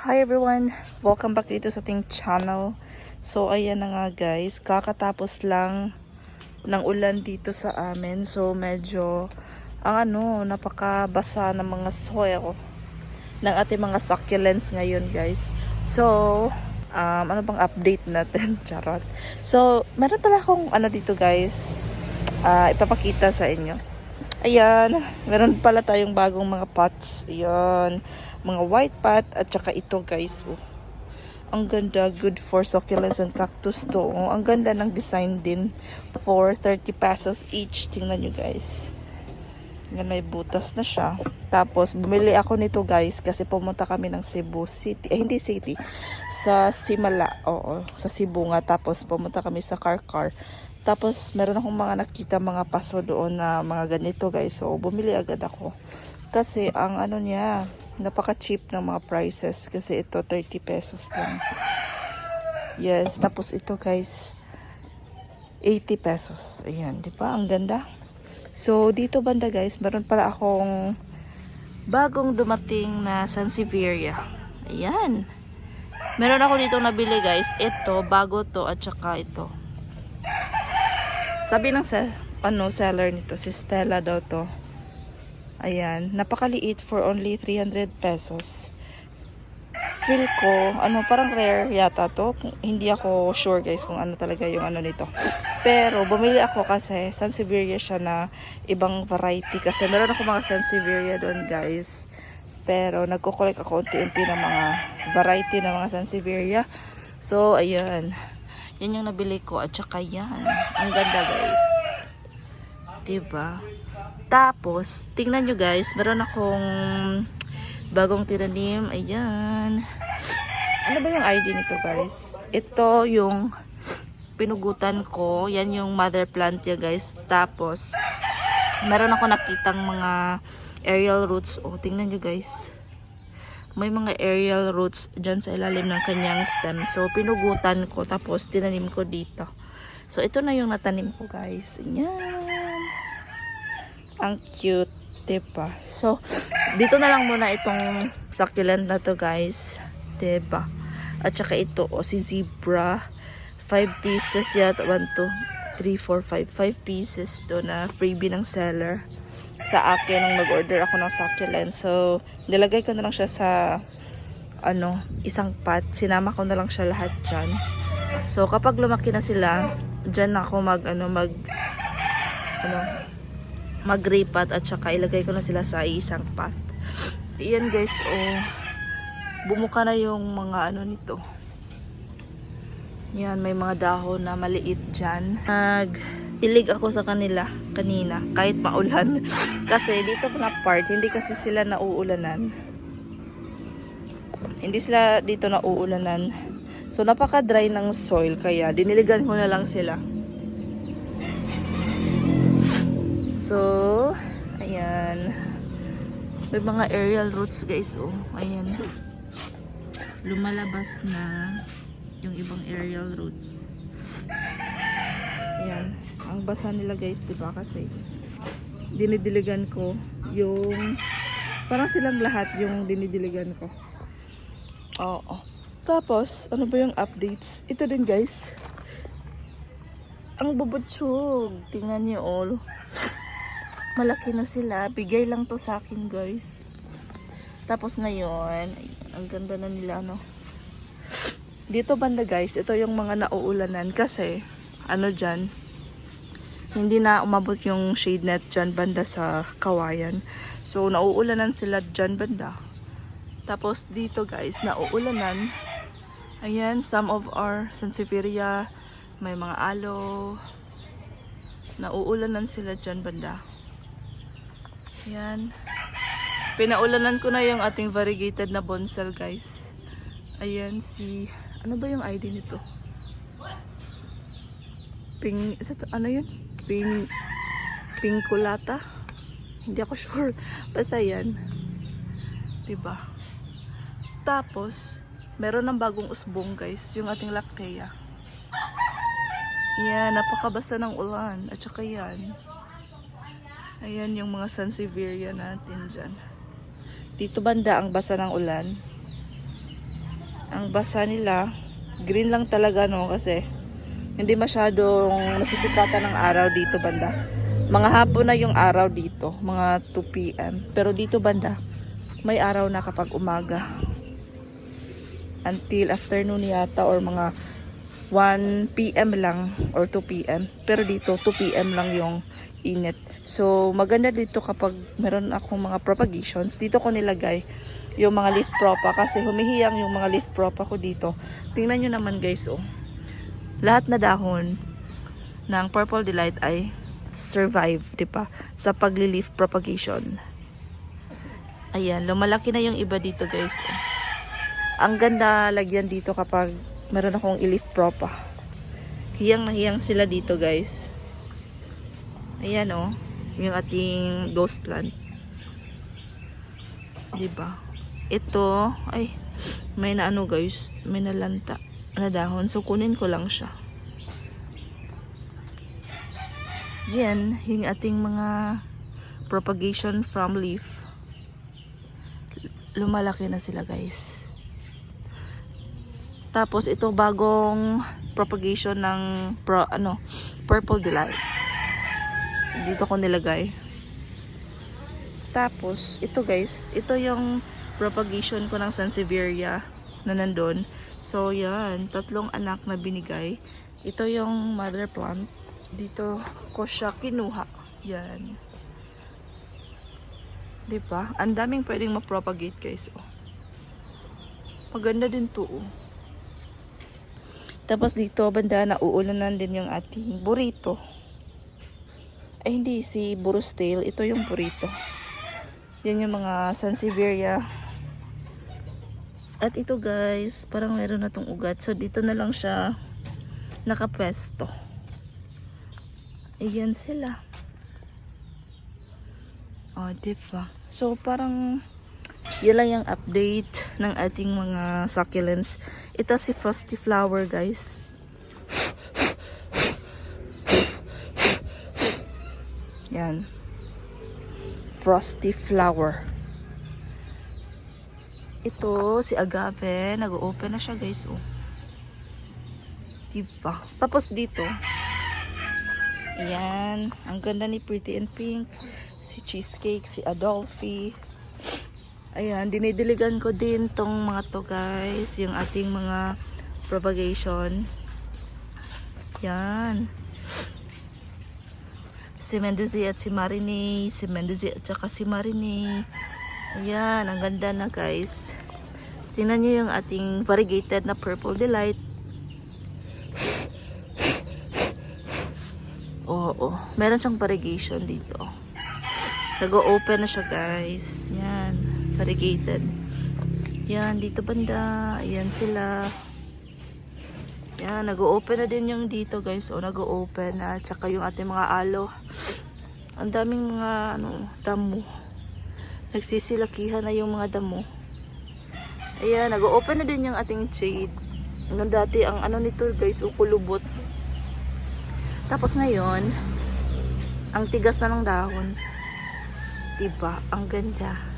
Hi everyone! Welcome back dito sa ating channel. So ayan na nga guys, kakatapos lang ng ulan dito sa amin. So medyo ang ano, napakabasa ng mga soil ng ating mga succulents ngayon guys. So, um, ano bang update natin? Charot. So, meron pala akong ano dito guys, ah, ipapakita sa inyo. Ayan, meron pala tayong bagong mga pots. Ayan, mga white pot at saka ito guys. Oh. Ang ganda, good for succulents and cactus to. Oh, ang ganda ng design din for 30 pesos each. Tingnan nyo guys. Yan, may butas na siya. Tapos, bumili ako nito guys kasi pumunta kami ng Cebu City. Eh, hindi city. Sa Simala. Oo, sa Cebu nga. Tapos, pumunta kami sa Karkar. Tapos, meron akong mga nakita mga paso doon na mga ganito guys. So, bumili agad ako. Kasi, ang ano niya, napaka-cheap ng mga prices. Kasi ito, 30 pesos lang. Yes, tapos ito guys, 80 pesos. Ayan, di ba? Ang ganda. So, dito banda guys, meron pala akong bagong dumating na Sansevieria. Ayan. Meron ako dito nabili guys. Ito, bago to at saka ito. Sabi ng sa, ano, seller nito, si Stella daw to. Ayan, napakaliit for only 300 pesos. Feel ko, ano, parang rare yata to. Hindi ako sure guys kung ano talaga yung ano nito. Pero, bumili ako kasi Sansevieria siya na ibang variety. Kasi meron ako mga Sansevieria doon guys. Pero, nagkukulik ako unti-unti ng mga variety ng mga Sansevieria. So, ayan. Yan yung nabili ko. At saka yan. Ang ganda guys. Diba? Tapos, tingnan nyo guys. Meron akong bagong tiranim. Ayan. Ano ba yung ID nito guys? Ito yung pinugutan ko. Yan yung mother plant niya guys. Tapos, meron ako nakitang mga aerial roots. Oh, tingnan nyo guys. May mga aerial roots dyan sa ilalim ng kanyang stem. So, pinugutan ko. Tapos, tinanim ko dito. So, ito na yung natanim ko guys. Yan. Ang cute. Diba? So, dito na lang muna itong succulent na to guys. Diba? At saka ito, o si zebra. 5 pieces yata. 1, 2, 3, 4, 5. 5 pieces to na freebie ng seller. Sa akin, nung mag-order ako ng succulent. So, nilagay ko na lang siya sa ano, isang pot. Sinama ko na lang siya lahat dyan. So, kapag lumaki na sila, dyan ako mag, ano, mag, ano, mag-repat at saka ilagay ko na sila sa isang pot. Iyan guys, oh, bumuka na yung mga ano nito. Yan, may mga dahon na maliit dyan. Nag-ilig ako sa kanila kanina, kahit maulan. kasi dito na part, hindi kasi sila nauulanan. Hindi sila dito nauulanan. So, napaka-dry ng soil, kaya diniligan ko na lang sila. So, ayan. May mga aerial roots guys, oh. Ayan. Lumalabas na yung ibang aerial roots. Ayan. Ang basa nila guys, di ba? Kasi dinidiligan ko yung parang silang lahat yung dinidiligan ko. Oo. Tapos, ano ba yung updates? Ito din guys. Ang bubutsog. Tingnan niyo all. Malaki na sila. Bigay lang to sa akin guys. Tapos ngayon, ay, ang ganda na nila ano. Dito banda guys, ito yung mga nauulanan kasi ano dyan, hindi na umabot yung shade net dyan banda sa kawayan. So nauulanan sila dyan banda. Tapos dito guys, nauulanan. Ayan, some of our Sansevieria, may mga aloe. Nauulanan sila dyan banda. Ayan. Pinaulanan ko na yung ating variegated na bonsal guys. Ayan si... Ano ba yung ID nito? Ping... Ano yun? Ping... Pingkulata? Hindi ako sure. Basta yan. Diba? Tapos, meron ng bagong usbong guys. Yung ating lactea. Yan, napakabasa ng ulan. At saka yan. Ayan yung mga Sansevieria natin dyan. Dito banda ang basa ng ulan. Ang basa nila, green lang talaga no kasi hindi masyadong nasisikatan ng araw dito banda. Mga hapon na yung araw dito, mga 2 p.m. Pero dito banda, may araw na kapag umaga. Until afternoon yata or mga 1 p.m. lang or 2 p.m. Pero dito 2 p.m. lang yung init. So maganda dito kapag meron akong mga propagations, dito ko nilagay yung mga leaf propa kasi humihiyang yung mga leaf propa ko dito. Tingnan nyo naman guys oh. Lahat na dahon ng Purple Delight ay survive, di ba? Sa pagli-leaf propagation. Ayan, lumalaki na yung iba dito guys. Ang ganda lagyan dito kapag meron akong i-leaf propa. Hiyang na hiyang sila dito guys. Ayan oh, yung ating ghost plant. 'Di ba? Ito, ay may na ano guys, may nalanta na dahon. So kunin ko lang siya. Yan, yung ating mga propagation from leaf. Lumalaki na sila guys. Tapos ito bagong propagation ng pro, ano, purple delight. Dito ko nilagay. Tapos ito guys, ito yung propagation ko ng Sansevieria na nandun. So yan, tatlong anak na binigay. Ito yung mother plant. Dito ko siya kinuha. Yan. 'Di ba? Ang daming pwedeng ma-propagate guys. Oh. Maganda din to. Oh. Tapos dito, banda na uulanan din yung ating burrito. Ay, hindi. Si Tail. Ito yung burrito. Yan yung mga Sansevieria. At ito guys, parang meron na tong ugat. So, dito na lang siya nakapwesto. Ayan sila. O, oh, diba? So, parang yun lang yung update ng ating mga succulents. Ito si Frosty Flower, guys. Yan. Frosty Flower. Ito, si Agave. Nag-open na siya, guys. Oh. Diba? Tapos dito, Ayan. Ang ganda ni Pretty and Pink. Si Cheesecake, si Adolphe. Ayan, dinidiligan ko din tong mga to guys. Yung ating mga propagation. Yan. Si Mendoza at si Marine. Si Mendoza at saka si Marine. Ayan, ang ganda na guys. Tingnan nyo yung ating variegated na Purple Delight. Oo, meron siyang variegation dito. Nag-open na siya guys. Yan, variegated. Yan, dito banda. Ayan sila. Yan, nag-open na din yung dito guys. O, nag-open na. Tsaka yung ating mga alo. Ang daming mga, ano, damo. Nagsisilakihan na yung mga damo. Ayan, nag-open na din yung ating shade. Ano dati, ang ano nito guys, ukulubot. Tapos ngayon, ang tigas na ng dahon. Diba? Ang ganda.